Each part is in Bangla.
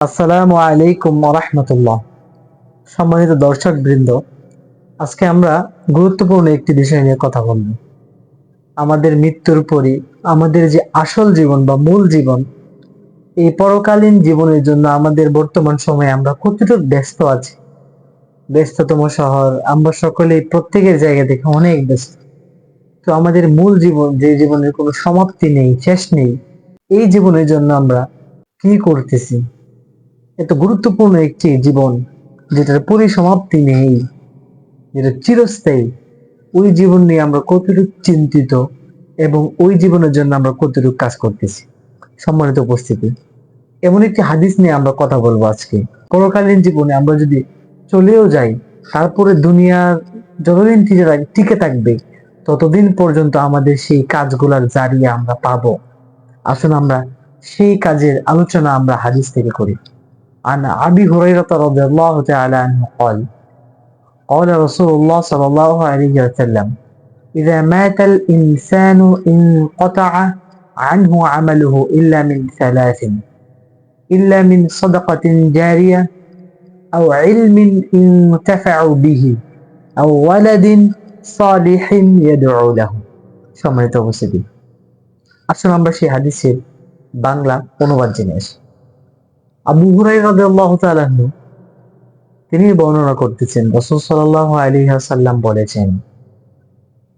আসসালামু আলাইকুম রহমতুল্লাহ সম্মানিত দর্শক বৃন্দ আজকে আমরা গুরুত্বপূর্ণ একটি বিষয় নিয়ে কথা বলব। আমাদের মৃত্যুর পরই আমাদের যে আসল জীবন বা মূল জীবন, এই পরকালীন জীবনের জন্য আমাদের বর্তমান সময়ে আমরা কতটুকু ব্যস্ত আছি। ব্যস্ততম শহর, আমরা সকলেই প্রত্যেকের জায়গা থেকে অনেক ব্যস্ত। তো আমাদের মূল জীবন, যে জীবনের কোনো সমাপ্তি নেই, শেষ নেই, এই জীবনের জন্য আমরা কি করতেছি? এত গুরুত্বপূর্ণ একটি জীবন যেটার পরিসমাপ্তি নেই, যেটা চিরস্থায়ী। ওই জীবন নিয়ে আমরা কতটুকু চিন্তিত এবং ওই জীবনের জন্য আমরা কতটুকু কাজ করতেছি? সম্মানিত উপস্থিতি, এমন একটি হাদিস নিয়ে আমরা কথা বলব আজকে। পরকালীন জীবনে আমরা যদি চলেও যাই, তারপরে দুনিয়ার যতদিন টিকে থাকবে, ততদিন পর্যন্ত আমাদের সেই কাজগুলার জারিয়ে আমরা পাবো। আসুন আমরা সেই কাজের আলোচনা আমরা হাদিস থেকে করি। عن أبي هريرة رضي الله تعالى عنه قال قال رسول الله صلى الله عليه وسلم إذا مات الإنسان انقطع عنه عمله إلا من ثلاث إلا من صدقة جارية أو علم ينتفع به أو ولد صالح يدعو له সম্মানিত উপস্থিতি আসলে আমরা সেই হাদিসের বাংলা অনুবাদ জেনে আসি আবু হুরাই রাদিয়াল্লাহু তাআলা তিনি বর্ণনা করতেছেন, রাসূল সাল্লাল্লাহু আলাইহি বলেছেন,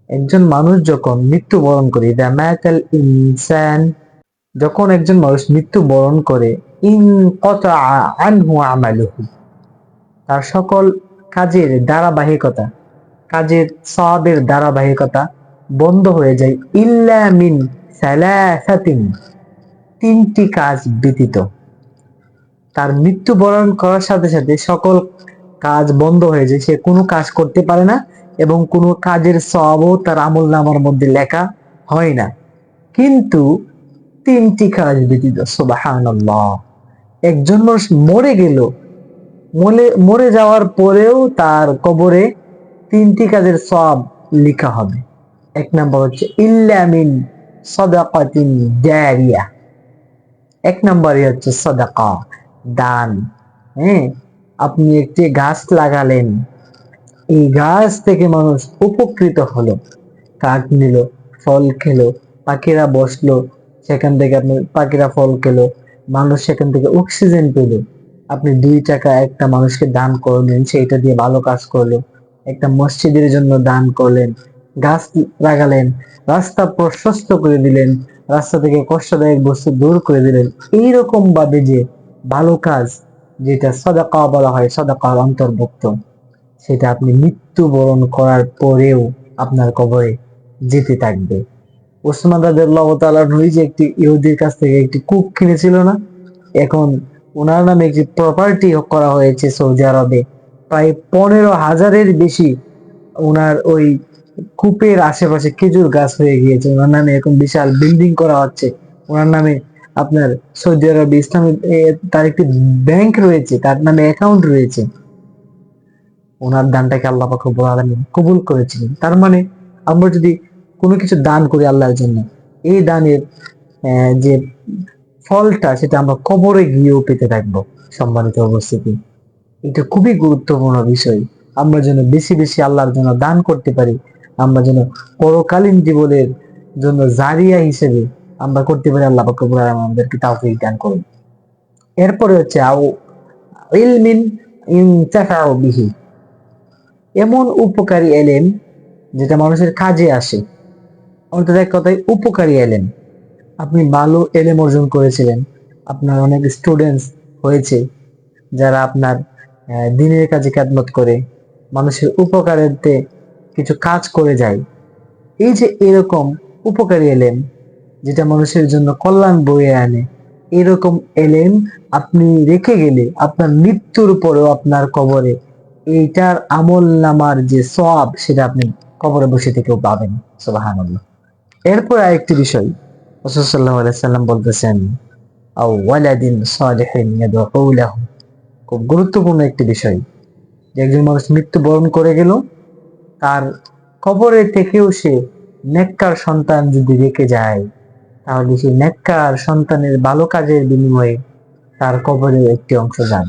একজন মানুষ যখন মৃত্যুবরণ করে দা মাতাল ইনসান যখন একজন মানুষ মৃত্যুবরণ করে, ইন কতা তার সকল কাজের ধারাবাহিকতা, কাজের সওয়াবের ধারাবাহিকতা বন্ধ হয়ে যায়, ইল্লা মিন তিনটি কাজ ব্যতীত। তার মৃত্যুবরণ করার সাথে সাথে সকল কাজ বন্ধ হয়ে যায়। সে কোনো কাজ করতে পারে না এবং কোনো কাজের সবও তার আমল নামার মধ্যে লেখা হয় না। কিন্তু তিনটি কাজ ব্যতীত একজন মানুষ মরে গেল মরে মরে যাওয়ার পরেও তার কবরে তিনটি কাজের সব লেখা হবে। এক নম্বর হচ্ছে ইল্লামিন সদাকাতিন জারিয়া। এক নম্বরই হচ্ছে সদাকা। দান। হ্যাঁ আপনি একটি গাছ লাগালেন। এই গাছ থেকে মানুষ উপকৃত হলো। কাক নিল, ফল খেলো, পাখিরা বসল, সেখান থেকে আপনি পাখিরা ফল খেলো, মানুষ সেখান থেকে অক্সিজেন পেল। আপনি দুই টাকা একটা মানুষকে দান করলেন, সেইটা দিয়ে ভালো কাজ করল একটা মসজিদের জন্য দান করলেন, গাছ লাগালেন, রাস্তা প্রশস্ত করে দিলেন, রাস্তা থেকে কষ্টদায়ক বস্তু দূর করে দিলেন। এইরকম ভাবে যে ভালো কাজ যেটা সদাকা বলা হয়, সদাকার অন্তর্ভুক্ত, সেটা আপনি মৃত্যুবরণ করার পরেও আপনার কবরে যেতে থাকবে। ওসমান রাদিয়াল্লাহু তাআলা যে একটি ইহুদির কাছ থেকে একটি কূপ কিনেছিল না, এখন ওনার নামে একটি প্রপার্টি করা হয়েছে সৌদি আরবে। প্রায় পনেরো হাজারের বেশি ওনার ওই কূপের আশেপাশে খেজুর গাছ হয়ে গিয়েছে। ওনার নামে এখন বিশাল বিল্ডিং করা হচ্ছে। ওনার নামে আপনার সৌদি আরবে, ইসলামী তার একটি ব্যাংক রয়েছে, তার নামে অ্যাকাউন্ট রয়েছে। ওনার দানটাকে আল্লাহ পাক রব্বুল আলামিন কবুল করেছিলেন? তার মানে আমরা যদি কোনো কিছু দান করি আল্লাহর জন্য, এই দানের যে ফলটা, সেটা আমরা কবরে গিয়েও পেতে থাকব, সম্মানিত উপস্থিতি। এটা খুবই গুরুত্বপূর্ণ বিষয়। আমরা যেন বেশি বেশি আল্লাহর জন্য দান করতে পারি, আমরা যেন পরকালীন জীবনের জন্য জারিয়া হিসেবে আমরা করতে পারি, আল্লাহ পাক আমাদেরকে তাওফিক দান করুন। এরপরে হচ্ছে, আও ইলমিন ইনতাফাউ বিহি। এমন উপকারী এলেম যেটা মানুষের কাজে আসে, অর্থাৎ এক কথায় উপকারী এলেম। আপনি ভালো এলেম অর্জন করেছিলেন, আপনার অনেক স্টুডেন্টস হয়েছে যারা আপনার দিনের কাজে খেদমত করে, মানুষের উপকারেতে কিছু কাজ করে যায়। এই যে এরকম উপকারী এলেম যেটা মানুষের জন্য কল্যাণ বয়ে আনে। এরকম এলেম আপনি রেখে গেলে আপনার মৃত্যুর পরেও আপনার কবরে। এইটার আমল নামার যে সব সেটা আপনি কবরে বসে থেকেও পাবেন। এরপর আরেকটি বিষয়। রাসূল সাল্লাল্লাহু আলাইহি সাল্লাম বলতেছেন খুব গুরুত্বপূর্ণ একটি বিষয়। যে একজন মানুষ মৃত্যুবরণ করে গেল, তার কবরে থেকেও সে নেককার সন্তান যদি রেখে যায় তাহলে সেই নেককার সন্তানের ভালো কাজের বিনিময়ে তার কবরেও একটি অংশ যান।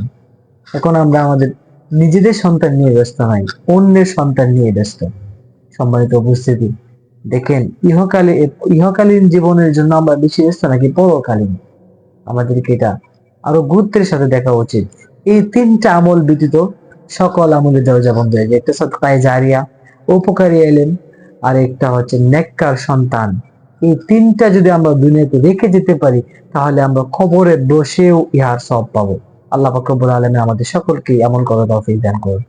এখন আমরা আমাদের নিজেদের সন্তান নিয়ে ব্যস্ত নই, অন্যের সন্তান নিয়ে ব্যস্ত। সম্মানিত উপস্থিতি, দেখেন ইহকালে, ইহকালীন জীবনের জন্য আমরা বেশি ব্যস্ত নাকি পরকালীন? আমাদেরকে এটা আরও গুরুত্বের সাথে দেখা উচিত। এই তিনটা আমল ব্যতীত সকল আমলের দরজা বন্ধ হয়ে যায় একটা সৎকায় জারিয়া, উপকারী এলেন আর একটা হচ্ছে নেককার সন্তান। এই তিনটা যদি আমরা দুনিয়াতে রেখে যেতে পারি, তাহলে আমরা খবরে বসেও ইহার সব পাবো। আল্লাহ পাক আলমে আমাদের সকলকে এমন করার তৌফিক দান করুন।